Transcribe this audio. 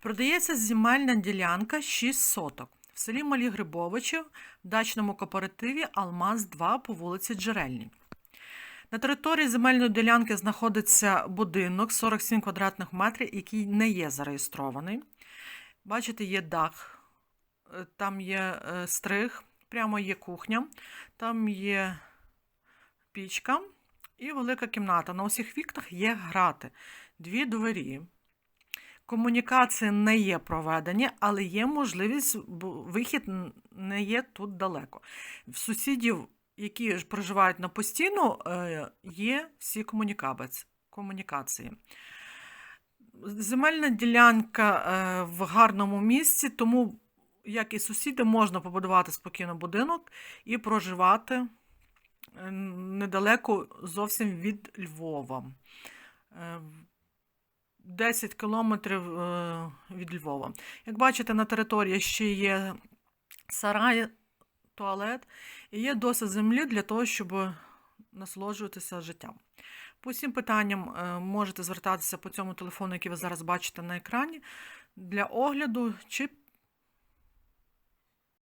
Продається земельна ділянка 6 соток в селі Малі Грибовичі в дачному кооперативі Алмаз-2 по вулиці Джерельній. На території земельної ділянки знаходиться будинок 47 квадратних метрів, який не є зареєстрований. Бачите, є дах, е, там є е, стриг, прямо є кухня, там є пічка і велика кімната. На усіх вікнах є грати, дві двері. Комунікації не є проведені, але є можливість, вихід не є тут далеко. В сусідів, які проживають на постійну, е, є всі комунікації. Земельна ділянка е, в гарному місці, тому, як і сусіди, можна побудувати спокійно будинок і проживати е, недалеко зовсім від Львова. Е, 10 кілометрів е, від Львова. Як бачите, на території ще є сарай, туалет і є досить землі для того, щоб насолоджуватися життям. По всім питанням е, можете звертатися по цьому телефону, який ви зараз бачите на екрані, для огляду чи